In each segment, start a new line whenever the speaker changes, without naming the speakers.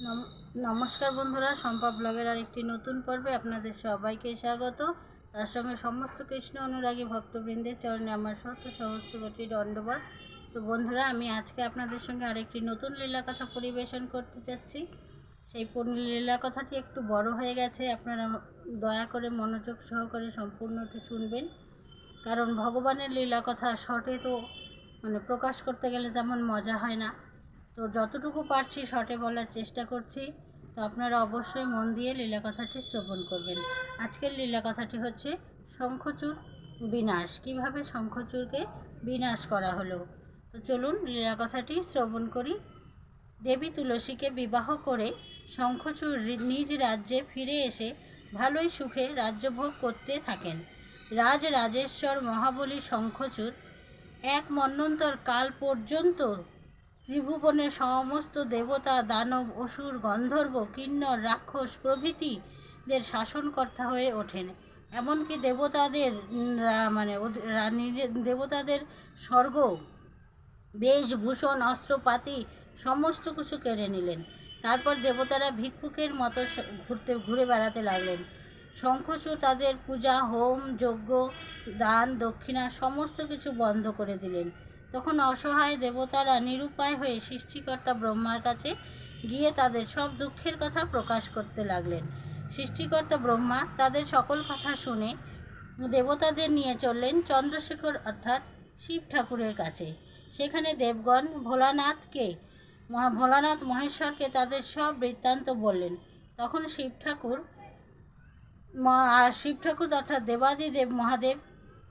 নম- নমস্কার বন্ধুরা সম্পা ব্লগের আরেকটি নতুন পর্বে আপনাদের সবাইকে স্বাগত। তার সঙ্গে সমস্ত কৃষ্ণ অনুরাগী ভক্তবৃন্দের চরণে আমার শত সহস্র কোটি দণ্ডবাদ। তো বন্ধুরা, আমি আজকে আপনাদের সঙ্গে আরেকটি নতুন লীলা কথা পরিবেশন করতে চাচ্ছি সেই লীলা কথাটি একটু বড় হয়ে গেছে, আপনারা দয়া করে মনোযোগ সহকারে সম্পূর্ণটি শুনবেন। কারণ ভগবানের লীলা কথা শর্টে তো মানে প্রকাশ করতে গেলে তেমন মজা হয় না। তো যতটুকু পারছি শর্টে বলার চেষ্টা করছি, তো আপনারা অবশ্যই মন দিয়ে লীলা কথাটি শ্রবণ করবেন। আজকের লীলা কথাটি হচ্ছে, শঙ্খচূড় বিনাশ। কীভাবে শঙ্খচূড়কে বিনাশ করা হলো? তো চলুন লীলা কথাটি শ্রবণ করি। দেবী তুলসীকে বিবাহ করে শঙ্খচূড় রি- নিজ রাজ্যে ফিরে এসে ভালোই সুখে রাজ্যভোগ করতে থাকেন। রাজ রাজেশ্বর মহাবলী শঙ্খচূড়, এক মন্বন্তর কাল পর্যন্ত ত্রিভুবনের সমস্ত দেবতা, দানব, অসুর, গন্ধর্ব, কিন্নর, রাক্ষস প্রভৃতিদের শাসনকর্তা হয়ে ওঠেন। এমনকি দেবতাদের মানে দেবতাদের স্বর্গ, বেশভূষণ, অস্ত্রপাতি, সমস্ত কিছু কেড়ে নিলেন। তারপর দেবতারা ভিক্ষুকের মতো ঘুরতে, ঘুরে বেড়াতে লাগলেন। শঙ্খচূড় তাদের পূজা, হোম, যজ্ঞ, দান, দক্ষিণা, সমস্ত কিছু বন্ধ করে দিলেন। তখন অসহায় দেবতারা নিরুপায় হয়ে সৃষ্টিকর্তা ব্রহ্মার কাছে গিয়ে তাদের সব দুঃখের কথা প্রকাশ করতে লাগলেন। সৃষ্টিকর্তা ব্রহ্মা তাদের সকল কথা শুনে দেবতাদের নিয়ে চললেন চন্দ্রশেখর অর্থাৎ শিব ঠাকুরের কাছে। সেখানে দেবগণ ভোলানাথকে ভোলানাথ মহেশ্বরকে তাদের সব বৃত্তান্ত বললেন। তখন শিব ঠাকুর শিব ঠাকুর অর্থাৎ দেবাদিদেব মহাদেব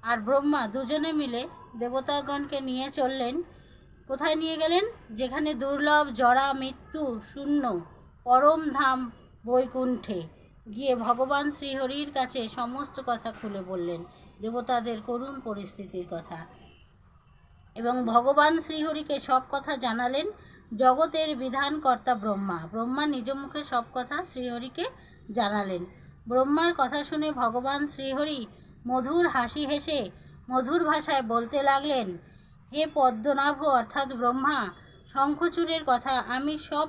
আর ব্রহ্মা দুজনে মিলে দেবতাগণকে নিয়ে চললেন। কোথায় নিয়ে গেলেন? যেখানে দুর্লভ জরা মৃত্যু শূন্য পরম ধাম বৈকুণ্ঠে। গিয়ে ভগবান শ্রীহরির কাছে সমস্ত কথা খুলে বললেন, দেবতাদের করুণ পরিস্থিতির কথা। এবং ভগবান শ্রীহরিকে সব কথা জানালেন জগতের বিধানকর্তা ব্রহ্মা। ব্রহ্মা নিজ মুখে সব কথা শ্রীহরিকে জানালেন। ব্রহ্মার কথা শুনে ভগবান শ্রীহরি মধুর হাসি হেসে মধুর ভাষায় বলতে লাগলেন, হে পদ্মনাভ, অর্থাৎ ব্রহ্মা, শঙ্খচূড়ের কথা আমি সব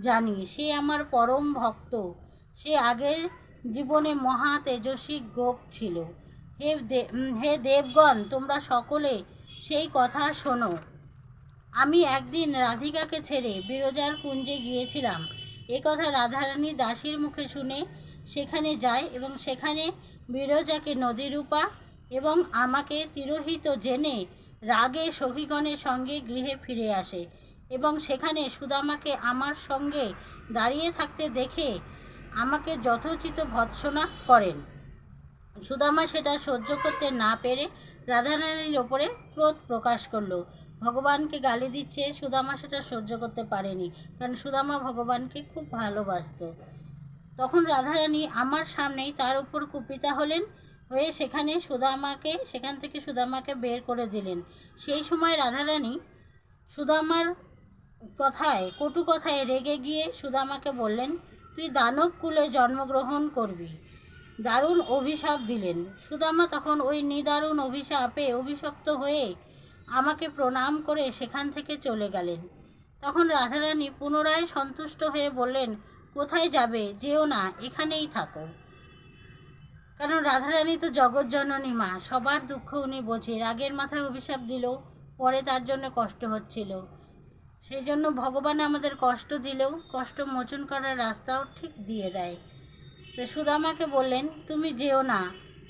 জানি। সে আমার পরম ভক্ত। সে আগের জীবনে মহা তেজস্বী গোপ ছিল। হে হে দেবগণ, তোমরা সকলে সেই কথা শোনো। আমি একদিন রাধিকাকে ছেড়ে বিরজার কুঞ্জে গিয়েছিলাম। এ কথা রাধারানী দাসীর মুখে শুনে সেখানে যায় এবং সেখানে বিরজাকে নদীরূপা এবং আমাকে তিরোহিত জেনে রাগে সখীগণের সঙ্গে গৃহে ফিরে আসে এবং সেখানে সুদামাকে আমার সঙ্গে দাঁড়িয়ে থাকতে দেখে আমাকে যথোচিত ভৎসনা করেন। সুদামা সেটা সহ্য করতে না পেরে রাধারানীর ওপরে ক্রোধ প্রকাশ করল। ভগবানকে গালি দিচ্ছে, সুদামা সেটা সহ্য করতে পারেনি, কারণ সুদামা ভগবানকে খুব ভালোবাসতো। তখন রাধারানী আমার সামনেই তার উপর কুপিতা হলেন, হয়ে সেখানে সুদামাকে, সেখান থেকে সুদামাকে বের করে দিলেন। সেই সময় রাধারানী সুদামার কথায়, কটু কথায় রেগে গিয়ে সুদামাকে বললেন, তুই দানব কুলে জন্মগ্রহণ করবি। দারুণ অভিশাপ দিলেন। সুদামা তখন ওই নিদারুণ অভিশাপে অভিশপ্ত হয়ে আমাকে প্রণাম করে সেখান থেকে চলে গেলেন। তখন রাধারানী পুনরায় সন্তুষ্ট হয়ে বললেন কোথায় যাবে যেও না, এখানেই থাকো। কারণ রাধারানী তো জগৎজননী মা, সবার দুঃখ উনি বোঝে। রাগের মাথায় অভিশাপ দিল, পরে তার জন্য কষ্ট হচ্ছিল। সেই জন্য ভগবান আমাদের কষ্ট দিলেও কষ্ট মোচন করার রাস্তাও ঠিক দিয়ে দেয়। তো সুদামাকে বললেন, তুমি যেও না,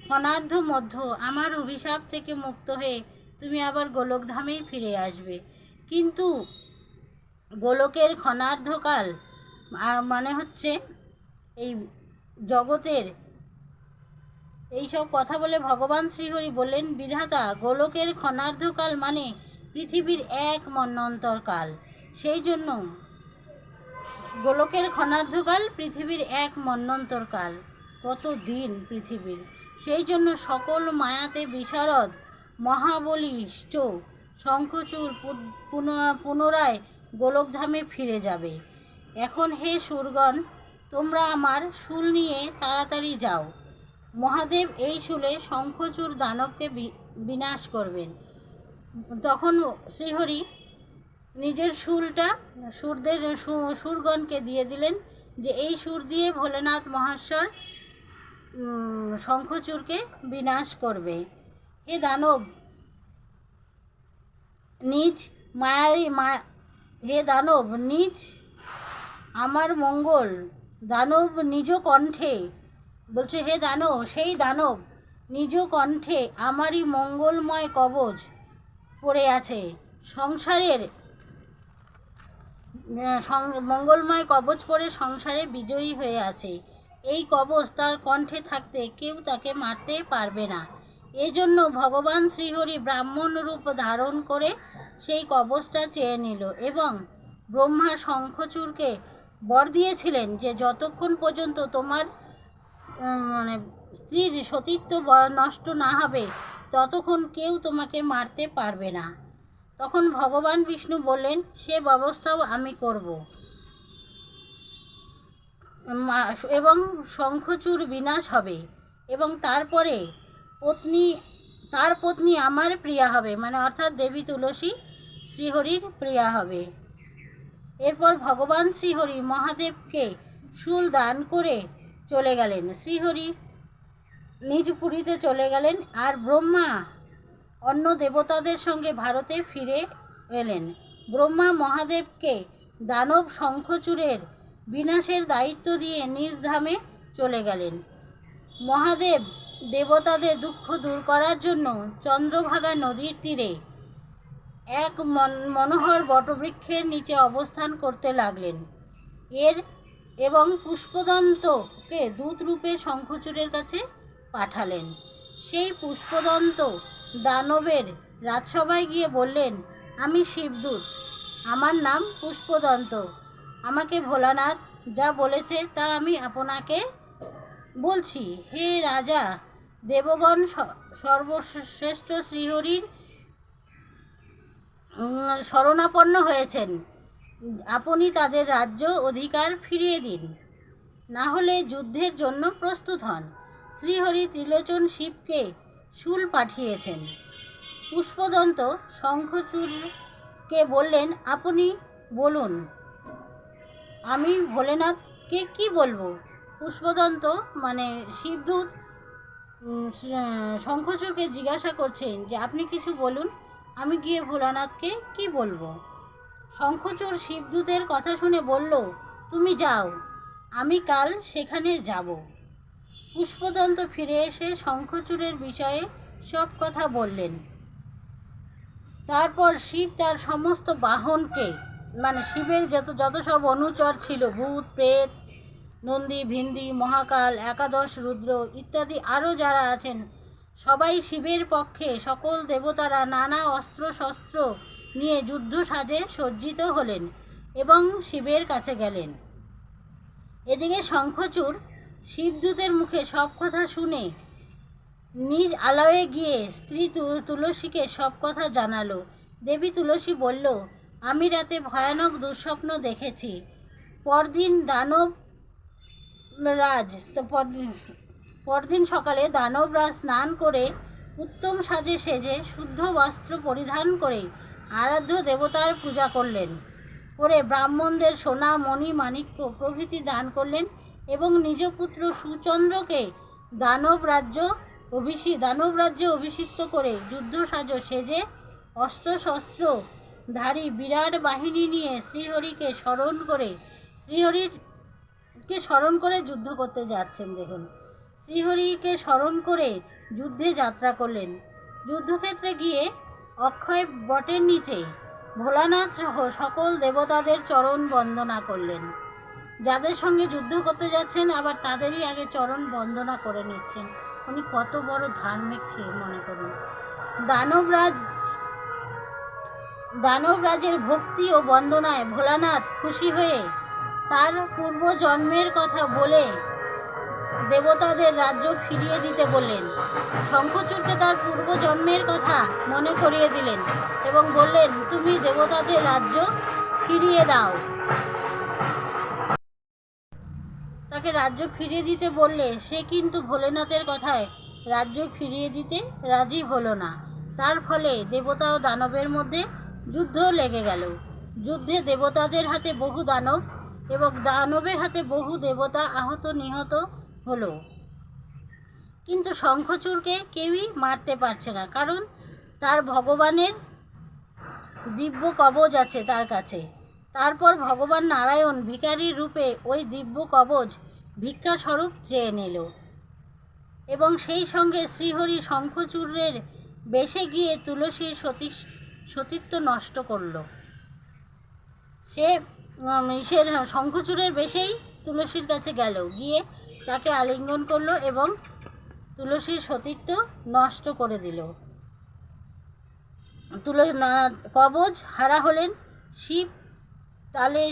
ক্ষণার্ধ মধ্য আমার অভিশাপ থেকে মুক্ত হয়ে তুমি আবার গোলকধামেই ফিরে আসবে। কিন্তু গোলকের ক্ষণার্ধকাল মানে হচ্ছে এই জগতের এইসব কথা বলে ভগবান শ্রীহরি বললেন, বিধাতা, গোলকের ক্ষণার্ধকাল মানে পৃথিবীর এক মন্বন্তর কাল সেই জন্য গোলকের ক্ষণার্ধকাল পৃথিবীর এক মন্বন্তর কাল কত দিন পৃথিবীর। সেই জন্য সকল মায়াতে বিশারদ মহাবলী ইষ্ট, শঙ্খচূড় পুন- পুনরায় গোলকধামে ফিরে যাবে। এখন হে সুরগণ তোমরা আমার শুল নিয়ে তাড়াতাড়ি যাও। মহাদেব এই শুলে শঙ্খচূড় দানবকে বিনাশ করবেন। তখন শ্রীহরি নিজের শুলটা সুরদের সুরগণকে দিয়ে দিলেন যে এই সুর দিয়ে ভোলেনাথ মহাশ্বর উম, শঙ্খচূড়কে বিনাশ করবে। হে দানব নিজ মায়ারি মা হে দানব নিজ আমার মঙ্গল, দানব নিজ কণ্ঠে। বলছে, হে দানব, সেই দানব নিজ কণ্ঠে আমারই মঙ্গলময় কবচ পড়ে আছে। সংসারের মঙ্গলময় কবচ পরে সংসারে বিজয়ী হয়ে আছে। এই কবচ তার কণ্ঠে থাকতে কেউ তাকে মারতে পারবে না। এজন্য ভগবান শ্রীহরি ব্রাহ্মণ রূপ ধারণ করে সেই কবচটা চেয়ে নিল এবং ব্রহ্মা শঙ্খচূড়কে বর দিয়েছিলেন যে যতক্ষণ পর্যন্ত তোমার মানে স্ত্রীর সতীত্ব নষ্ট না হবে, ততক্ষণ কেউ তোমাকে মারতে পারবে না। তখন ভগবান বিষ্ণু বললেন, সে ব্যবস্থাও আমি করব। এবং শঙ্খচূড় বিনাশ হবে। এবং তারপরে পত্নী, তার পত্নী আমার প্রিয়া হবে। মানে অর্থাৎ দেবী তুলসী শ্রীহরির প্রিয়া হবে। এরপর ভগবান শ্রীহরি মহাদেবকে শুল দান করে চলে গেলেন। শ্রীহরি নিজ পুরীতে চলে গেলেন আর ব্রহ্মা অন্য দেবতাদের সঙ্গে ভারতে ফিরে এলেন। ব্রহ্মা মহাদেবকে দানব শঙ্খচূড়ের বিনাশের দায়িত্ব দিয়ে নিজ ধামে চলে গেলেন। মহাদেব দেবতাদের দুঃখ দূর করার জন্য চন্দ্রভাগা নদীর তীরে এক মন- মনোহর বটবৃক্ষের নিচে অবস্থান করতে লাগলেন। এর এবং পুষ্পদন্তকে দূতরূপে শঙ্খচূড়ের কাছে পাঠালেন। সেই পুষ্পদন্ত দানবের রাজসভায় গিয়ে বললেন, আমি শিবদূত, আমার নাম পুষ্পদন্ত। আমাকে ভোলানাথ যা বলেছে তা আমি আপনাকে বলছি। হে রাজা, দেবগণ সর্বশ্রেষ্ঠ শ্রীহরির শরণাপন্ন হয়েছেন। আপনি তাদের রাজ্য অধিকার ফিরিয়ে দিন। না হলে যুদ্ধের জন্য প্রস্তুত হন। শ্রীহরি ত্রিলোচন শিবকে শুল পাঠিয়েছেন। পুষ্পদন্ত শঙ্খচূড়কে বললেন আপনি বলুন আমি ভোলেনাথকে কি বলব? পুষ্পদন্ত মানে শিবদূত উম, শ- শঙ্খচূড়কে জিজ্ঞাসা করছেন যে আপনি কিছু বলুন। আমি গিয়ে ভোলানাথকে কি বলব? শঙ্খচূড় শিবদূতের কথা শুনে বলল, তুমি যাও, আমি কাল সেখানে যাব। পুষ্পদন্ত ফিরে এসে শঙ্খচূড়ের বিষয়ে সব কথা বললেন। তারপর শিব তার সমস্ত বাহনকে মানে শিবের যত যত সব অনুচর ছিল, ভূত, প্রেত, নন্দী, ভিন্দি, মহাকাল, একাদশ, রুদ্র ইত্যাদি, আরও যারা আছেন সবাই শিবের পক্ষে সকল দেবতারা নানা অস্ত্র শস্ত্র নিয়ে যুদ্ধ সাজে সজ্জিত হলেন এবং শিবের কাছে গেলেন। এদিকে শঙ্খচূড় শিবদূতের মুখে সব কথা শুনে নিজ আলয়ে গিয়ে স্ত্রী তুলসীকে সব কথা জানালো। দেবী তুলসী বলল, আমি রাতে ভয়ানক দুঃস্বপ্ন দেখেছি। পরদিন দানব রাজ, তো পরদিন পরদিন সকালে দানবরা স্নান করে উত্তম সাজে সেজে শুদ্ধ বস্ত্র পরিধান করে আরাধ্য দেবতার পূজা করলেন। করে ব্রাহ্মণদের সোনা, মণি, মাণিক্য প্রভৃতি দান করলেন এবং নিজ পুত্র সুচন্দ্রকে দানব রাজ্য অভিষি দানব রাজ্যে অভিষিক্ত করে যুদ্ধ সাজ সেজে অস্ত্রশস্ত্র ধারী বিরাট বাহিনী নিয়ে শ্রীহরিকে স্মরণ করে শ্রীহরির কে স্মরণ করে যুদ্ধ করতে যাচ্ছেন দেখুন। শ্রীহরিকে স্মরণ করে যুদ্ধে যাত্রা করলেন। যুদ্ধক্ষেত্রে গিয়ে অক্ষয় বটের নিচে ভোলানাথ সহ সকল দেবতাদের চরণ বন্দনা করলেন। যাদের সঙ্গে যুদ্ধ করতে যাচ্ছেন, আবার তাদেরই আগে চরণ বন্দনা করে নিচ্ছেন। উনি কত বড় ধার্মিক ছিল মনে করুন। দানবরাজ, দানবরাজের ভক্তি ও বন্দনায় ভোলানাথ খুশি হয়ে তার পূর্ব জন্মের কথা বলে দেবতাদের রাজ্য ফিরিয়ে দিতে বললেন। শঙ্খচূড়কে তার পূর্ব জন্মের কথা মনে করিয়ে দিলেন এবং বললেন, তুমি দেবতাদের রাজ্য ফিরিয়ে দাও। তাকে রাজ্য ফিরিয়ে দিতে বললে সে কিন্তু ভোলেনাথের কথায়, রাজ্য ফিরিয়ে দিতে রাজি হলো না। তার ফলে দেবতা ও দানবের মধ্যে যুদ্ধ লেগে গেল। যুদ্ধে দেবতাদের হাতে বহু দানব এবং দানবের হাতে বহু দেবতা আহত নিহত হলো। কিন্তু শঙ্খচূড়কে কেউই মারতে পারছে না, কারণ তার ভগবানের দিব্য কবজ আছে তার কাছে। তারপর ভগবান নারায়ণ ভিখারির রূপে ওই দিব্য কবজ ভিক্ষাস্বরূপ চেয়ে নিল। এবং সেই সঙ্গে শ্রীহরি শঙ্খচূড়ের বেশে গিয়ে তুলসীর সতী সতীত্ব নষ্ট করল। সে সে শঙ্খচূড়ের বেশেই তুলসীর কাছে গেল। গিয়ে তাকে আলিঙ্গন করল এবং তুলসীর সতীত্ব নষ্ট করে দিল। তুল কবজ হারা হলেন শিব তালে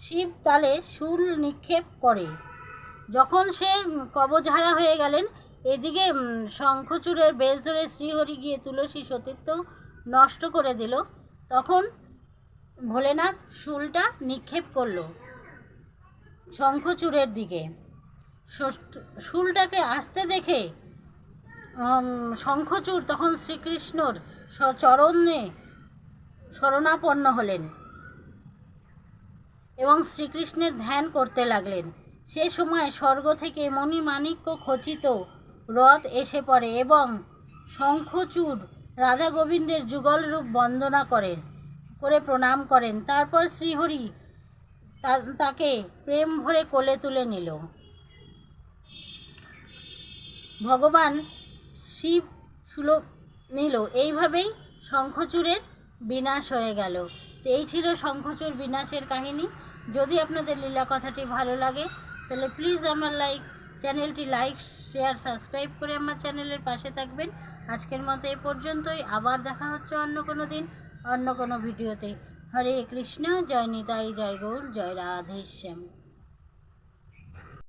শিব তালে শুল নিক্ষেপ করে। যখন সে কবজ হারা হয়ে গেলেন, এদিকে শঙ্খচূড়ের বেশ ধরে শ্রীহরি গিয়ে তুলসী সতীত্ব নষ্ট করে দিল। তখন ভোলেনাথ শুলটা নিক্ষেপ করল শঙ্খচূড়ের দিকে। শুলটাকে আসতে দেখে উম, শঙ্খচূড় তখন শ্রীকৃষ্ণর চরণে শরণাপন্ন হলেন এবং শ্রীকৃষ্ণের ধ্যান করতে লাগলেন। সে সময় স্বর্গ থেকে মণিমাণিক্য খচিত রথ এসে পড়ে এবং শঙ্খচূড় রাধা গোবিন্দের যুগল রূপ বন্দনা করেন করে প্রণাম করেন। তারপর শ্রীহরি তাকে প্রেম ভরে কোলে তুলে নিল। ভগবান শিব সুলভ নিল। এইভাবেই শঙ্খচূড়ের বিনাশ হয়ে গেল। তো এই ছিল শঙ্খচূড় বিনাশের কাহিনী। যদি আপনাদের লীলা কথাটি ভালো লাগে, তাহলে প্লিজ আমার লাইক চ্যানেলটি লাইক শেয়ার সাবস্ক্রাইব করে আমার চ্যানেলের পাশে থাকবেন। আজকের মতো এ পর্যন্তই। আবার দেখা হচ্ছে অন্য কোনো দিন, অন্য কোনো ভিডিওতে। হরে কৃষ্ণ, জয় নিতাই, জয় গৌর, জয় রাধেশ্যাম